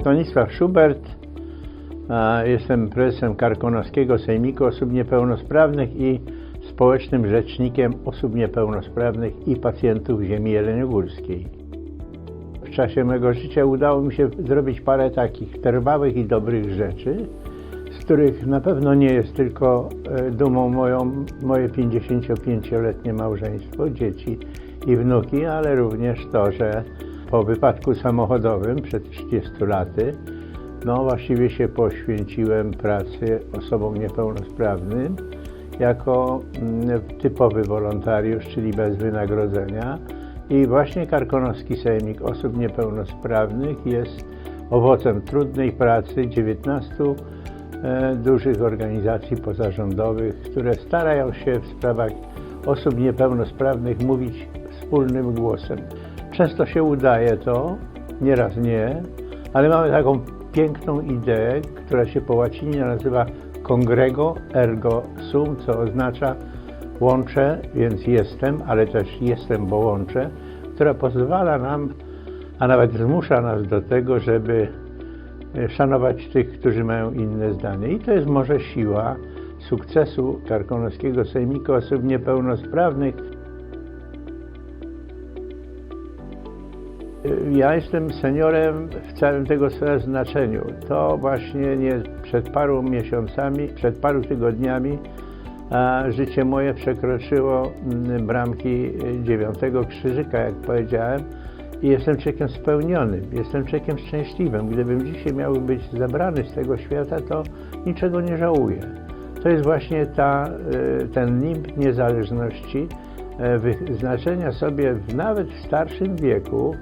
Stanisław Schubert, jestem prezesem Karkonoskiego Sejmiku Osób Niepełnosprawnych i społecznym rzecznikiem osób niepełnosprawnych i pacjentów ziemi jeleniogórskiej. W czasie mego życia udało mi się zrobić parę takich trwałych i dobrych rzeczy, z których na pewno nie jest tylko e, dumą moją moje 55-letnie małżeństwo, dzieci i wnuki, ale również to, że po wypadku samochodowym przed 30 laty, no właściwie się poświęciłem pracy osobom niepełnosprawnym jako mm, typowy wolontariusz, czyli bez wynagrodzenia. I właśnie Karkonoski Sejmik Osób Niepełnosprawnych jest owocem trudnej pracy 19 e, dużych organizacji pozarządowych, które starają się w sprawach osób niepełnosprawnych mówić wspólnym głosem. Często się udaje to, nieraz nie, ale mamy taką piękną ideę, która się po łacinie nazywa congrego ergo sum, co oznacza łączę, więc jestem, ale też jestem, bo łączę, która pozwala nam, a nawet zmusza nas do tego, żeby e, szanować tych, którzy mają inne zdanie. I to jest może siła sukcesu Karkonoskiego Sejmiku Osób Niepełnosprawnych. Ja jestem seniorem w całym tego znaczeniu. To właśnie nie przed paru miesiącami, przed paru tygodniami życie moje przekroczyło mm, bramki dziewiątego krzyżyka, jak powiedziałem, i jestem człowiekiem spełnionym, jestem człowiekiem szczęśliwym. Gdybym dzisiaj miał być zabrany z tego świata, to niczego nie żałuję. To jest właśnie ta, y, ten nimb niezależności, e, wyznaczenia sobie nawet w starszym wieku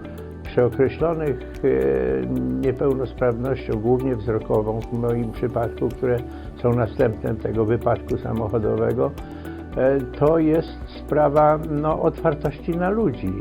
przy określonych e, niepełnosprawnością, głównie wzrokową w moim przypadku, które są następstwem tego wypadku samochodowego, e, to jest sprawa no, otwartości na ludzi.